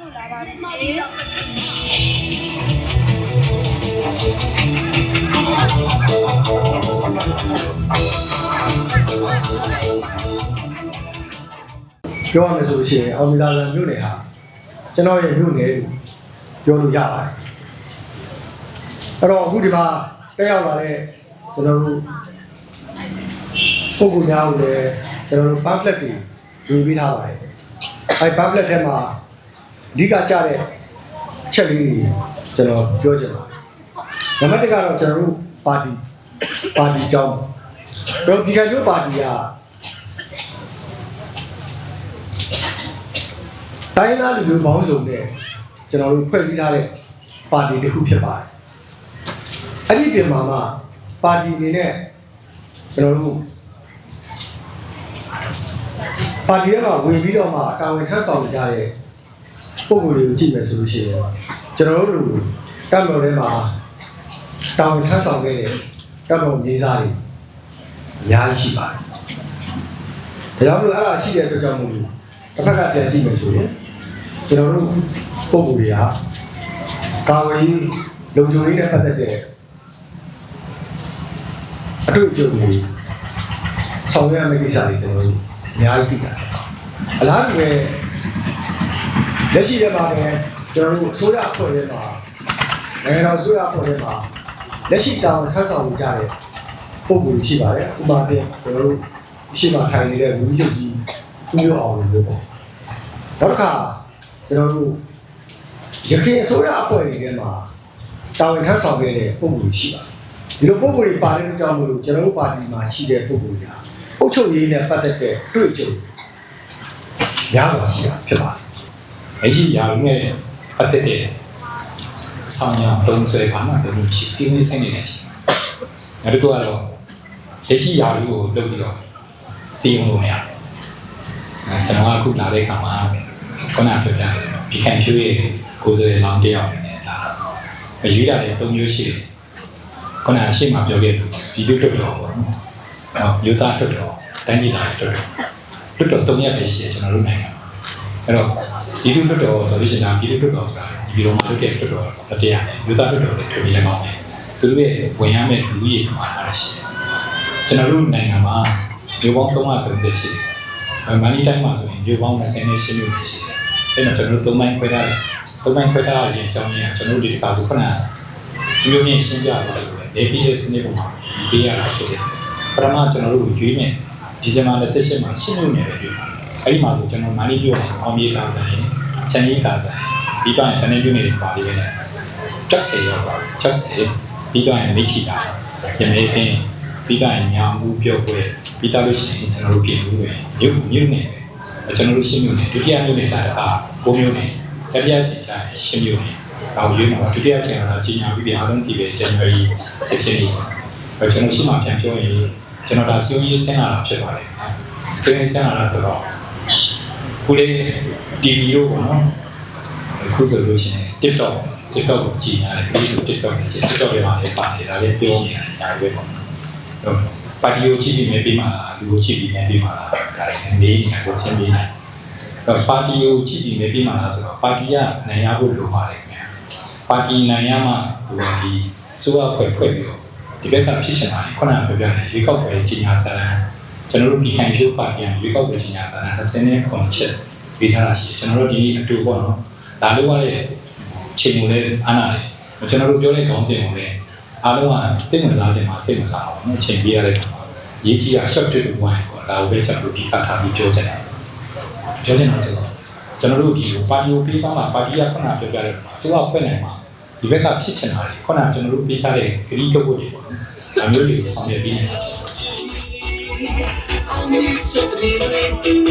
လို့လာပါမယ်ပြောရမယ်ဆိုလို့ရှိရင်အောင်မီလာဆန်မြို့နယ်ဟာကျွန်တော်ရဲ့မြို့နယ်လို့ပြောလို့ရပါတယ်အဲ့တော့အခုဒီမှာတက်ရောက်လာတဲ့ကျွန်တော်တို့ပုံကူများကိုလည်းကျွန်တော်တို့ pamphlet တွေယူပေးထားပါတယ်အဲ့ pamphlet ထဲမှာ အဓိကကြတဲ့အချက်လေးတွေကျွန်တော်ပြောချင်ပါတယ်နံပါတ်1ကတော့ကျွန်တော်တို့ပါတီပါတီအကြောင်းတော့ဒီကမျိုးပါတီကတိုင်းသားလူမျိုးပေါင်းစုံနဲ့ကျွန်တော်တို့ဖွဲ့စည်းထားတဲ့ပါတီတစ်ခုဖြစ်ပါတယ်။အဲ့ဒီပြင်မှာမှပါတီအနေနဲ့ကျွန်တော်တို့ပါတီထဲမှာဝင်ပြီးတော့မှတာဝန်ထမ်းဆောင်ကြတဲ့ ပုံကိုယ်တွေကိုကြည့်မယ်ဆိုလို့ရှိရင်ကျွန်တော်တို့တပ်မတော်ထဲမှာတာဝန်ထမ်းဆောင်ခဲ့တဲ့တပ်မတော်မြေသားတွေအများကြီးရှိပါတယ်။ဒါကြောင့်မလို့အဲ့ဒါရှိတဲ့အတွက်ကြောင့်မို့လို့တစ်ဖက်ကပြန်ကြည့်မယ်ဆိုရင်ကျွန်တော်တို့ပုံမှုတွေကကာဝေးလုံခြုံရေးနဲ့ပတ်သက်တဲ့အတွေ့အကြုံတွေဆောင်ရွက်ရမယ့်ကိစ္စတွေကျွန်တော်တို့အများကြီးသိတာအလားတူပဲ လက်ရှိထဲမှာပဲကျွန်တော်တို့အစိုးရအဖွဲ့ထဲမှာနိုင်ငံတော်အစိုးရအဖွဲ့ထဲမှာလက်ရှိတာဝန်ထမ်းဆောင်နေကြတဲ့ပုံမှုရှိပါတယ်ဥပမာဖြင့်ကျွန်တော်တို့ရှိမှထိုင်နေတဲ့လူကြီးချုပ်ကြီးဦးမျိုးအောင်လို့ပြောပေါ့နောက်တစ်ခါကျွန်တော်တို့ရခိုင်အစိုးရအဖွဲ့တွေထဲမှာတာဝန်ထမ်းဆောင်ခဲ့တဲ့ပုံစံရှိပါတယ်ဒီလိုပုံစံတွေပါတဲ့ကြောင့်မလို့ကျွန်တော်တို့ပါတီမှာရှိတဲ့ပုံစံတွေအုပ်ချုပ်ရေးနဲ့ပတ်သက်တဲ့တွေ့ကြုံများပါရှိတာဖြစ်ပါတယ် အရှိရာလူနဲ့ပတ်သက်တဲ့ဆောင်ရသုံးဆွဲဘာမှတည်းမရှိစီးနေဆိုင်နေတဲ့အချိန်နောက်တစ်ခုကတော့လက်ရှိရာလူကိုလုပ်ပြီးတော့စီးအောင်လို့မရဘူးအဲကျွန်တော်ကအခုလာတဲ့အခါမှာခုနကပြောပြဒီခံဖြူရဲ့ကိုယ်စရလောင်တယောက်အနေနဲ့လာတော့အရွေးရတယ်၃မျိုးရှိတယ်ခုနအရှိမှပြောခဲ့ဒီတုတ်တော်ပေါ့နော်။မြို့သားတော်တော်တိုင်းပြည်သားတော်တော်တော်တော်၃ရက်ပဲရှိတယ်ကျွန်တော်တို့နိုင်ငံမှာအဲ့တော့ ဒီတုတ်တော်ဆိုလို့ရှိရင်ဒီတုတ်တော်ဆိုတာဒီလိုမှလုပ်တဲ့တုတ်တော်တရားနဲ့မြို့သားတော်တော်တွေထွေပြီးလည်းကောင်းတယ်။သူတို့ရဲ့ဝင်ရမယ့်လူကြီးတွေမှာအားရှိတယ်။ကျွန်တော်တို့နိုင်ငံမှာမြို့ပေါင်း330ရှိတယ်။မန္တလေးတိုင်းမှာဆိုရင်မြို့ပေါင်း28မြို့ရှိတယ်။အဲ့တော့ကျွန်တော်တို့၃ပိုင်းခွဲထားတယ်။၃ပိုင်းခွဲထားတဲ့အကြောင်းရင်းကကျွန်တော်တို့ဒီတစ်ခါဆိုခုနကမြို့မြင့်ရှင်းပြသွားတယ်လေ။နေပြည်တော်စနစ်ပေါ်မှာပေးရတာဖြစ်တယ်။ပထမကျွန်တော်တို့ရွေးမယ်ဒီဇင်ဘာ28မှာရှင်းမြို့နယ်ပဲရွေးပါ အဲ့ဒီမှာဆိုကျွန်တော်မန္တလေးမြို့မှာဆိုအောင်မြေသာဆိုင်ချန်ကြီးသာဆိုင်ပြီးတော့ချန်နယ်မြို့နယ်တွေပါလေးပဲနဲ့ချက်စေရောက်ပါချက်စေပြီးတော့မိထီတာရမေပင်ပြီးတော့ညောင်မှုပြောပွဲပြီးတော့လို့ရှိရင်ကျွန်တော်တို့ပြင်လို့ပဲမြို့မြို့နယ်ပဲကျွန်တော်တို့ရှင်းမြို့နယ်ဒုတိယမြို့နယ်ကျတော့ကိုမြို့နယ်တတိယချိန်ကျရင်ရှင်းမြို့နယ်တော့ရွေးမှာဒုတိယချိန်ကတော့ကြီးညာပြီးပြန်အားလုံးဒီပဲ January 16ရက်ကျွန်တော်ရှိမှပြန်ပြောရင်ကျွန်တော်ဒါစီယုံရေးဆင်းလာတာဖြစ်ပါတယ်စီယုံရေးဆင်းလာတာဆိုတော့ ခုလေး TV တို့ပေါ့နော်အခုဆိုလို့ရှိရင် TikTok TikTok ကိုကြည့်ရတယ်ဒီဆို TikTok ကိုကြည့် TikTok တွေမှာလည်းပါတယ်ဒါလည်းပြောနေတာအများကြီးပဲပေါ့နော်ဟုတ်ပါတီကိုကြည့်ပြီးမြင်ပြီးမှလားလူကိုကြည့်ပြီးမြင်ပြီးမှလားဒါလည်းနေနေကိုချင်းပြီးနေတော့ပါတီကိုကြည့်ပြီးမြင်ပြီးမှလားဆိုတော့ပါတီကနိုင်ရဖို့လိုပါတယ်ခင်ဗျာပါတီနိုင်ရမှသူကဒီစိုးရဖွဲ့ဖွဲ့ပြီးတော့ဒီဘက်ကဖြစ်ချင်တာခုနကပြောပြတယ်ရေကောက်ပဲကြီးညာဆန္ဒ ကျွန်တော်တို့ဒီခံဖြိုးပါတီကရေကောက်ပဲကြီးညာဆန္ဒ20နဲ့ခွန်ချက်ပေးထားတာရှိတယ်ကျွန်တော်တို့ဒီနေ့အတူပေါ့နော်ဒါလို့ရတဲ့ချိန်ကိုလည်းအားနာတယ်ကျွန်တော်တို့ပြောတဲ့ခေါင်းစဉ်ကိုလည်းအားလုံးကစိတ်ဝင်စားခြင်းမှာစိတ်ဝင်စားအောင်နော်ချိန်ပေးရတဲ့ခါမှာရေးကြီးတာ short to wine ပေါ့ဒါကိုပဲကျွန်တော်တို့ဒီကထားပြီးပြောချင်တယ်ပြောချင်တာဆိုတော့ကျွန်တော်တို့ဒီပါတီကိုပေးပါမှာပါတီကခုနပြောပြတဲ့မှာဆိုတော့ဖွဲ့နိုင်မှာဒီဘက်ကဖြစ်ချင်တာလေခုနကျွန်တော်တို့ပေးထားတဲ့ဂရီထုတ်ဖို့တွေပေါ့နော်ဒါမျိုးတွေကိုဆောင်ရွက်ပေးနေတာ I'll meet you